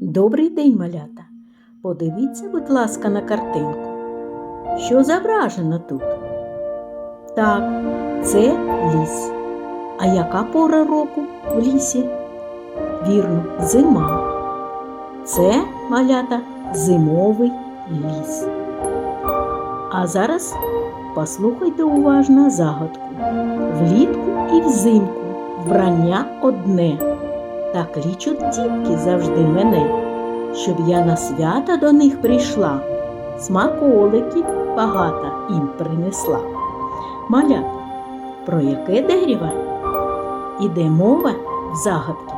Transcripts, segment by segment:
Добрий день, малята. Подивіться, будь ласка, на картинку. Що зображено тут? Так, це ліс. А яка пора року в лісі? Вірно, зима. Це малята зимовий ліс. А зараз послухайте уважно загадку. Влітку і взимку вбрання одне. Так кличуть дітки завжди мене, щоб я на свята до них прийшла, смаколиків багато їм принесла. Малята, про яке дерево? Іде мова в загадки?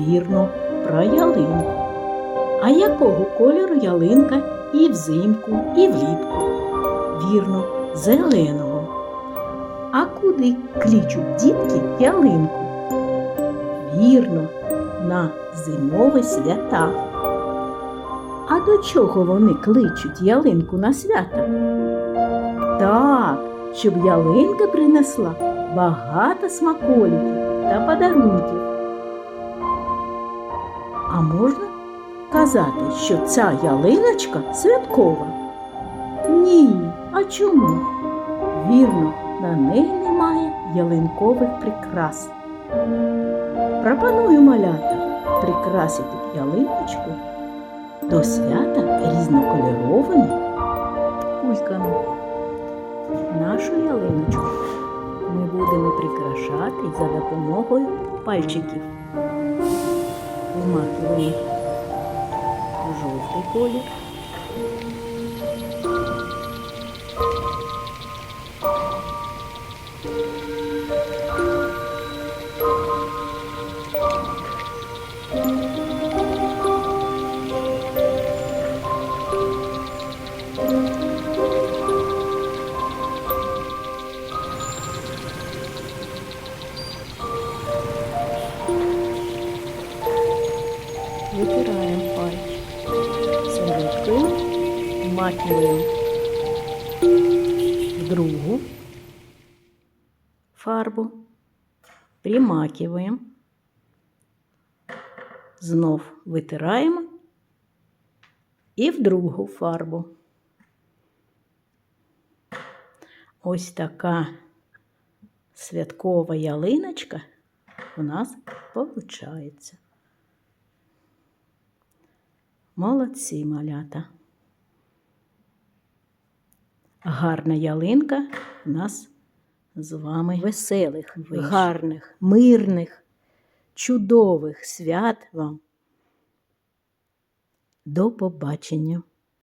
Вірно, про ялинку. А якого кольору ялинка і взимку, і влітку? Вірно, зеленого. А куди кличуть дітки ялинку? Вірно, на зимові свята. А до чого вони кличуть ялинку на свята? Так, щоб ялинка принесла багато смаколиків та подарунків. А можна казати, що ця ялиночка святкова? Ні, а чому? Вірно, на неї немає ялинкових прикрас. Пропоную малята прикрасити ялиночку до свята різнокольоровими кульками. Нашу ялиночку ми будемо прикрашати за допомогою пальчиків. Вмакуємо жовтий колір. Витираємо пальчик середкою, вмакуємо другу фарбу, примакиваємо, знов витираємо і в другу фарбу. Ось така святкова ялиночка у нас виходить. Молодці малята. Гарна ялинка у нас з вами веселих, гарних, мирних, чудових свят вам. До побачення!